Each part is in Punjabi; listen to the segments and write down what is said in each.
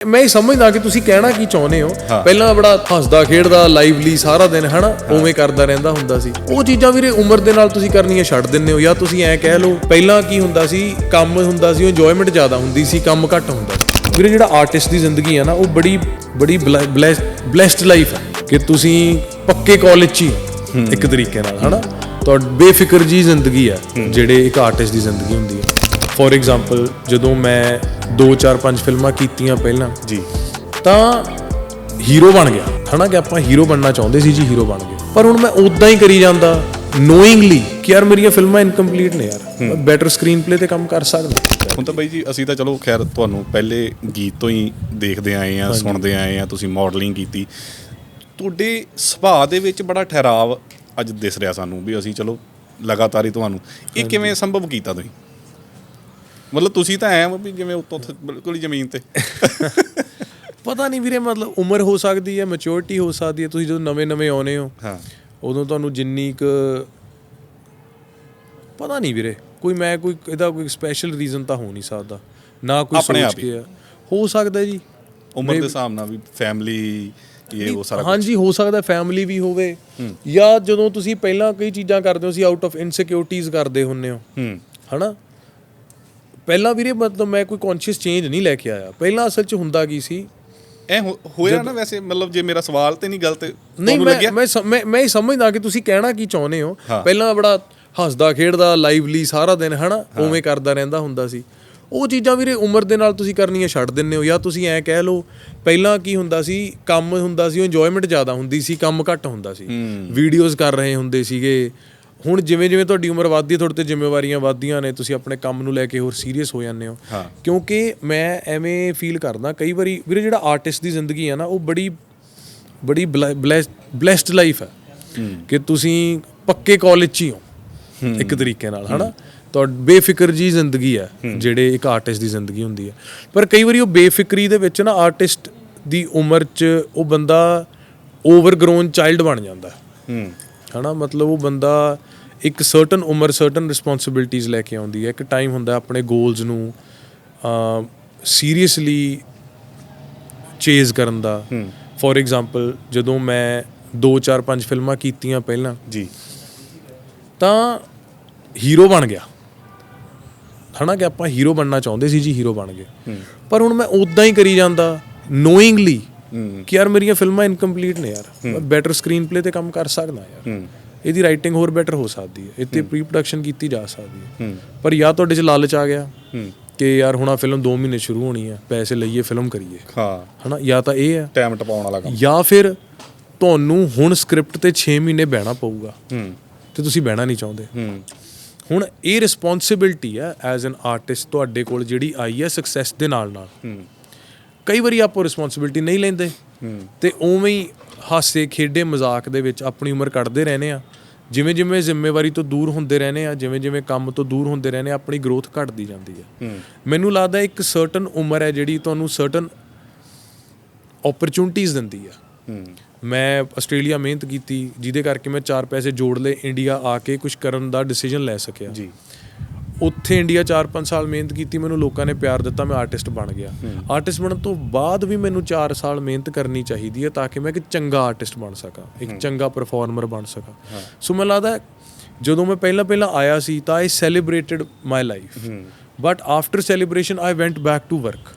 ਮੈਂ ਇਹ ਸਮਝਦਾ ਕਿ ਤੁਸੀਂ ਕਹਿਣਾ ਕੀ ਚਾਹੁੰਦੇ ਹੋ। ਪਹਿਲਾਂ ਬੜਾ ਹੱਸਦਾ ਖੇਡਦਾ ਲਾਈਵਲੀ ਸਾਰਾ ਦਿਨ ਹਨਾ? ਉਵੇਂ ਕਰਦਾ ਰਹਿੰਦਾ ਹੁੰਦਾ ਸੀ। ਉਹ ਚੀਜ਼ਾਂ ਵੀਰੇ ਉਮਰ ਦੇ ਨਾਲ ਤੁਸੀਂ ਕਰਨੀਆਂ ਛੱਡ ਦਿੰਦੇ ਹੋ ਜਾਂ ਤੁਸੀਂ ਐਂ ਕਹਿ ਲਓ ਪਹਿਲਾਂ ਕੀ ਹੁੰਦਾ ਸੀ? ਕੰਮ ਹੁੰਦਾ ਸੀ ਉਹ ਇੰਜੋਇਮੈਂਟ ਜ਼ਿਆਦਾ ਹੁੰਦੀ ਸੀ ਕੰਮ ਘੱਟ ਹੁੰਦਾ ਸੀ। ਵੀਰੇ ਜਿਹੜਾ ਆਰਟਿਸਟ ਦੀ ਜ਼ਿੰਦਗੀ ਹੈ ਨਾ ਉਹ ਬੜੀ ਬੜੀ ਬlesed ਲਾਈਫ ਹੈ ਕਿ ਤੁਸੀਂ ਪੱਕੇ ਕਾਲਜ 'ਚ ਹੋ, ਇੱਕ ਤਰੀਕੇ ਨਾਲ ਹਨਾ? ਤੁਹਾਡੀ ਬੇਫਿਕਰ ਜੀ ਜ਼ਿੰਦਗੀ ਹੈ। ਜਿਹੜੇ ਇੱਕ ਆਰਟਿਸਟ ਦੀ ਜ਼ਿੰਦਗੀ ਹੁੰਦੀ ਹੈ ਫੋਰ ਐਗਜ਼ਾਮਪਲ ਜਦੋਂ ਮੈਂ 2 4 5 ਫਿਲਮਾਂ ਕੀਤੀਆਂ ਪਹਿਲਾਂ ਜੀ। ਤਾਂ ਹੀਰੋ ਬਣ ਗਿਆ। ਹਨਾ ਕਿ ਆਪਾਂ ਹੀਰੋ ਬਣਨਾ ਚਾਹੁੰਦੇ ਸੀ ਜੀ ਹੀਰੋ ਬਣ ਗਏ। ਪਰ ਹੁਣ ਮੈਂ ਉਦਾਂ ਹੀ ਕਰੀ ਜਾਂਦਾ ਨੋਇੰਗਲੀ ਕਿ ਯਾਰ ਮੇਰੀਆਂ ਫਿਲਮਾਂ ਇਨਕੰਪਲੀਟ ਨੇ ਯਾਰ। ਬੈਟਰ ਸਕਰੀਨ ਪਲੇ ਤੇ ਕੰਮ ਕਰ ਸਕਦਾ। ਹੁਣ ਤਾਂ ਬਾਈ ਜੀ ਅਸੀਂ ਤਾਂ ਚਲੋ ਖੈਰ ਤੁਹਾਨੂੰ ਪਹਿਲੇ ਗੀਤ ਤੋਂ ਹੀ ਦੇਖਦੇ ਆਏ ਆ ਸੁਣਦੇ ਆਏ ਆ ਤੁਸੀਂ ਮਾਡਲਿੰਗ ਕੀਤੀ। ਤੁਹਾਡੇ ਸੁਭਾਅ ਦੇ ਵਿੱਚ ਬੜਾ ਠਹਿਰਾਵ ਅੱਜ ਦਿਸ ਰਿਹਾ ਸਾਨੂੰ ਵੀ ਅਸੀਂ ਚਲੋ ਲਗਾਤਾਰ ਹੀ ਤੁਹਾਨੂੰ। ਇਹ ਕਿਵੇਂ ਸੰਭਵ ਕੀਤਾ ਤੁਸੀਂ? ਮਤਲਬ ਤੁਸੀਂ ਤਾਂ ਐ ਵੀ ਜਿਵੇਂ ਉੱਤੋਂ ਬਿਲਕੁਲ ਹੀ ਜ਼ਮੀਨ ਤੇ। ਪਤਾ ਨਹੀਂ ਵੀਰੇ ਮਤਲਬ ਉਮਰ ਹੋ ਸਕਦੀ ਹੈ ਮੈਚੁਰਿਟੀ ਹੋ ਸਕਦੀ ਹੈ ਤੁਸੀਂ ਜਦੋਂ ਨਵੇਂ ਨਵੇਂ ਆਉਨੇ ਹੋ ਹਾਂ। ਉਦੋਂ ਤੁਹਾਨੂੰ ਜਿੰਨੀ ਕੁ ਪਤਾ ਨਹੀਂ ਵੀਰੇ ਕੋਈ ਮੈਂ ਕੋਈ ਇਹਦਾ ਕੋਈ ਸਪੈਸ਼ਲ ਰੀਜ਼ਨ ਤਾਂ ਹੋ ਨਹੀਂ ਸਕਦਾ ਨਾ ਕੋਈ ਸੋਚ। ਕੇ ਆ। ਹੋ ਸਕਦਾ ਜੀ। ਉਮਰ ਦੇ ਹਿਸਾਬ ਨਾਲ ਵੀ ਫੈਮਿਲੀ ਇਹ ਉਹ ਸਾਰਾ। ਹਾਂਜੀ ਹੋ ਸਕਦਾ ਫੈਮਿਲੀ ਵੀ ਹੋਵੇ ਜਾਂ ਜਦੋਂ ਤੁਸੀਂ ਪਹਿਲਾਂ ਕਈ ਚੀਜ਼ਾਂ ਕਰਦੇ ਹੋ ਸੀ ਆਊਟ ਆਫ ਇਨਸਿਕਿਉਰਿਟੀਜ਼ ਕਰਦੇ ਹੁੰਨੇ ਹੋ। ਹੂੰ। ਹਨਾ? ਪਹਿਲਾਂ ਵੀਰੇ ਮਤਲਬ ਮੈਂ ਕੋਈ ਕੌਨਸ਼ੀਅਸ ਚੇਂਜ ਨਹੀਂ ਲੈ ਕੇ ਆਇਆ। ਪਹਿਲਾਂ ਅਸਲ 'ਚ ਹੁੰਦਾ ਕੀ ਸੀ? ਐ ਹੋਇਆ ਨਾ ਵੈਸੇ ਮਤਲਬ ਜੇ ਮੇਰਾ ਸਵਾਲ ਤੇ ਨਹੀਂ ਗਲਤ ਨਹੀਂ ਤੁਹਾਨੂੰ ਮੈਂ ਲੱਗਿਆ? ਮੈਂ ਸਮ- ਮੈਂ ਮੈਂ ਇਹ ਸਮਝਦਾ ਕਿ ਤੁਸੀਂ ਕਹਿਣਾ ਕੀ ਚਾਹੁੰਦੇ ਹੋ। ਹਾਂ। ਪਹਿਲਾਂ ਬੜਾ ਹੱਸਦਾ ਖੇਡਦਾ ਲਾਈਵਲੀ ਸਾਰਾ ਦਿਨ ਹਨਾ? ਉਵੇਂ ਕਰਦਾ ਰਹਿੰਦਾ ਹੁੰਦਾ ਸੀ। ਉਹ ਚੀਜ਼ਾਂ ਵੀਰੇ ਉਮਰ ਦੇ ਨਾਲ ਤੁਸੀਂ ਕਰਨੀਆਂ ਛੱਡ ਦਿੰਦੇ ਹੋ ਜਾਂ ਤੁਸੀਂ ਐਂ ਕਹਿ ਲਓ ਪਹਿਲਾਂ ਕੀ ਹੁੰਦਾ ਸੀ ਕੰਮ ਹੁੰਦਾ ਸੀ ਉਹ ਇੰਜੋਇਮੈਂਟ ਜ਼ਿਆਦਾ ਹੁੰਦੀ ਸੀ ਕੰਮ ਘੱਟ ਹੁੰਦਾ ਸੀ। ਵੀਡੀਓਜ਼ ਕਰ ਰਹੇ ਹੁੰਦੇ ਸੀਗੇ ਹੁਣ ਜਿਵੇਂ ਜਿਵੇਂ ਤੁਹਾਡੀ ਉਮਰ ਵੱਧਦੀ ਤੁਹਾਡੇ ਤੇ ਜ਼ਿੰਮੇਵਾਰੀਆਂ ਵੱਧਦੀਆਂ ਨੇ ਤੁਸੀਂ ਆਪਣੇ ਕੰਮ ਨੂੰ ਲੈ ਕੇ ਹੋਰ ਸੀਰੀਅਸ ਹੋ ਜਾਂਦੇ ਹੋ। ਕਿਉਂਕਿ ਮੈਂ ਐਵੇਂ ਫੀਲ ਕਰਦਾ ਕਈ ਵਾਰੀ ਵੀਰੇ ਜਿਹੜਾ ਆਰਟਿਸਟ ਦੀ ਜ਼ਿੰਦਗੀ ਹੈ ਨਾ ਉਹ ਬੜੀ ਬੜੀ ਬlesed ਲਾਈਫ ਹੈ। ਕਿ ਤੁਸੀਂ ਪੱਕੇ ਕਾਲਜ 'ਚ ਹੀ ਹੋ ਇੱਕ ਤਰੀਕੇ ਨਾਲ ਹਨਾ? ਤੁਹਾਡੀ ਬੇਫਿਕਰ ਜੀ ਜ਼ਿੰਦਗੀ ਹੈ। ਜਿਹੜੇ ਇੱਕ ਆਰਟਿਸਟ ਦੀ ਜ਼ਿੰਦਗੀ ਹੁੰਦੀ ਹੈ ਪਰ ਕਈ ਵਾਰੀ ਉਹ ਬੇਫਿਕਰੀ ਦੇ ਵਿੱਚ ਨਾ ਆਰਟਿਸਟ ਦੀ ਉਮਰ 'ਚ ਉਹ ਬੰਦਾ ਓਵਰਗਰੋਨ ਚਾਈਲਡ ਬਣ ਜਾਂਦਾ। ਹਨਾ? ਮਤਲਬ ਉਹ ਬੰਦਾ ਇੱਕ ਸਰਟਨ ਉਮਰ ਸਰਟਨ ਰਿਸਪੌਂਸਿਬਿਲਟੀਆਂ ਲੈ ਕੇ ਆਉਂਦੀ ਹੈ। ਇੱਕ ਟਾਈਮ ਹੁੰਦਾ ਆਪਣੇ ਗੋਲਸ ਨੂੰ ਅ ਸੀਰੀਅਸਲੀ ਚੇਜ਼ ਕਰਨ ਦਾ। ਫੋਰ ਐਗਜ਼ਾਮਪਲ ਜਦੋਂ ਮੈਂ 2 4 5 ਫਿਲਮਾਂ ਕੀਤੀਆਂ ਪਹਿਲਾਂ ਜੀ। ਤਾਂ ਹੀਰੋ ਬਣ ਗਿਆ। ਹਨਾ ਕਿ ਆਪਾਂ ਹੀਰੋ ਬਣਨਾ ਚਾਹੁੰਦੇ ਸੀ ਜੀ ਹੀਰੋ ਬਣ ਗਏ। ਪਰ ਹੁਣ ਮੈਂ ਉਦਾਂ ਹੀ ਕਰੀ ਜਾਂਦਾ ਨੋਇੰਗਲੀ ਕਿ ਯਾਰ ਮੇਰੀਆਂ ਫਿਲਮਾਂ ਇਨਕੰਪਲੀਟ ਨੇ ਯਾਰ। ਮੈਂ ਬੈਟਰ ਸਕਰੀਨ ਪਲੇ ਤੇ ਕੰਮ ਕਰ ਸਕਦਾ ਯਾਰ। ਇਹਦੀ ਰਾਈਟਿੰਗ ਹੋਰ ਬੈਟਰ ਹੋ ਸਕਦੀ ਹੈ। ਇੱਥੇ ਪ੍ਰੀ ਪ੍ਰੋਡਕਸ਼ਨ ਕੀਤੀ ਜਾ ਸਕਦੀ ਹੈ। ਪਰ ਜਾਂ ਤੁਹਾਡੇ 'ਚ ਲਾਲਚ ਆ ਗਿਆ ਕਿ ਯਾਰ ਹੁਣ ਆ ਫਿਲਮ 2 ਮਹੀਨੇ ਸ਼ੁਰੂ ਹੋਣੀ ਹੈ ਪੈਸੇ ਲਈਏ ਫਿਲਮ ਕਰੀਏ। ਹਾਂ। ਹਨਾ? ਜਾਂ ਤਾਂ ਇਹ ਹੈ। ਟਾਈਮ ਟਪਾਉਣ ਵਾਲਾ ਕੰਮ। ਜਾਂ ਫਿਰ ਤੁਹਾਨੂੰ ਹੁਣ ਸਕ੍ਰਿਪਟ ਤੇ 6 ਮਹੀਨੇ ਬਹਿਣਾ ਪਊਗਾ। ਹੂੰ। ਤੇ ਤੁਸੀਂ ਬਹਿਣਾ ਨਹੀਂ ਚਾਹੁੰਦੇ। ਹੂੰ। ਹੁਣ ਇਹ ਰਿਸਪੌਂਸਿਬਿਲਟੀ ਹੈ ਐਜ਼ ਐਨ ਆਰਟਿਸਟ ਤੁਹਾਡੇ ਕੋਲ ਜਿਹੜੀ ਆਈ ਹੈ ਸਕਸੈਸ ਦੇ ਨਾਲ ਨਾਲ ਹੂੰ। ਕਈ ਵਾਰੀ ਆਪੋ ਰਿਸਪੌਂਸਿਬਿਲਟੀ ਨਹੀਂ ਲੈਂਦੇ। ਤੇ ਉਵੇਂ ਹੀ ਹਾਸੇ ਖੇਡੇ ਮਜ਼ਾਕ ਦੇ ਵਿੱਚ ਆਪਣੀ ਉਮਰ ਕੱਢਦੇ ਰਹਨੇ ਆ। ਜਿਵੇਂ ਜਿਵੇਂ ਜ਼ਿੰਮੇਵਾਰੀ ਤੋਂ ਦੂਰ ਹੁੰਦੇ ਰਹਨੇ ਆ ਜਿਵੇਂ ਜਿਵੇਂ ਕੰਮ ਤੋਂ ਦੂਰ ਹੁੰਦੇ ਰਹਨੇ ਆ ਆਪਣੀ ਗਰੋਥ ਘਟਦੀ ਜਾਂਦੀ ਹੈ। ਮੈਨੂੰ ਲੱਗਦਾ ਇੱਕ ਸਰਟਨ ਉਮਰ ਹੈ ਜਿਹੜੀ ਤੁਹਾਨੂੰ ਸਰਟਨ ਓਪਰਚੁਨਿਟੀਜ਼ ਦਿੰਦੀ ਆ। ਮੈਂ ਆਸਟ੍ਰੇਲੀਆ ਮਿਹਨਤ ਕੀਤੀ ਜਿਹਦੇ ਕਰਕੇ ਮੈਂ ਚਾਰ ਪੈਸੇ ਜੋੜ ਲਏ ਇੰਡੀਆ ਆ ਕੇ ਕੁਝ ਕਰਨ ਦਾ ਡਿਸੀਜਨ ਲੈ ਸਕਿਆ। ਜੀ। ਉੱਥੇ ਇੰਡੀਆ 4-5 ਸਾਲ ਮਿਹਨਤ ਕੀਤੀ ਮੈਨੂੰ ਲੋਕਾਂ ਨੇ ਪਿਆਰ ਦਿੱਤਾ ਮੈਂ ਆਰਟਿਸਟ ਬਣ ਗਿਆ। ਆਰਟਿਸਟ ਬਣਨ ਤੋਂ ਬਾਅਦ ਵੀ ਮੈਨੂੰ 4 ਸਾਲ ਮਿਹਨਤ ਕਰਨੀ ਚਾਹੀਦੀ ਹੈ ਤਾਂ ਕਿ ਮੈਂ ਇੱਕ ਚੰਗਾ ਆਰਟਿਸਟ ਬਣ ਸਕਾਂ ਇੱਕ ਚੰਗਾ ਪਰਫਾਰਮਰ ਬਣ ਸਕਾਂ। ਸੋ ਮੈਨੂੰ ਲੱਗਦਾ ਜਦੋਂ ਮੈਂ ਪਹਿਲਾਂ ਪਹਿਲਾਂ ਆਇਆ ਸੀ ਤਾਂ I celebrated my life but after celebration I went back to work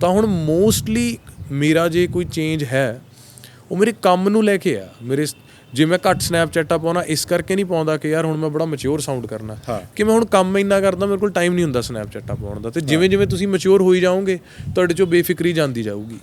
ਤਾਂ ਹੁਣ ਮੋਸਟਲੀ ਮੇਰਾ ਜੇ ਕੋਈ ਚੇਂਜ ਹੈ ਉਹ ਮੇਰੇ ਕੰਮ ਨੂੰ ਲੈ ਕੇ ਆ ਮੇਰੇ ਜੇ ਮੈਂ ਘੱਟ ਸਨੈਪਚੈਟਾਂ ਪਾਉਣਾ ਇਸ ਕਰਕੇ ਨਹੀਂ ਪਾਉਂਦਾ ਕਿ ਯਾਰ ਹੁਣ ਮੈਂ ਬੜਾ ਮੈਚੁਰ ਸਾਊਂਡ ਕਰਨਾ। ਹਾਂ। ਕਿ ਮੈਂ ਹੁਣ ਕੰਮ ਇੰਨਾ ਕਰਦਾ ਮੇਰੇ ਕੋਲ ਟਾਈਮ ਨਹੀਂ ਹੁੰਦਾ ਸਨੈਪਚੈਟਾਂ ਪਾਉਣ ਦਾ। ਤੇ ਜਿਵੇਂ ਜਿਵੇਂ ਤੁਸੀਂ ਮੈਚੁਰ ਹੋਈ ਜਾਓਗੇ ਤੁਹਾਡੇ ਚੋਂ ਬੇਫਿਕਰੀ ਜਾਂਦੀ ਜਾਊਗੀ।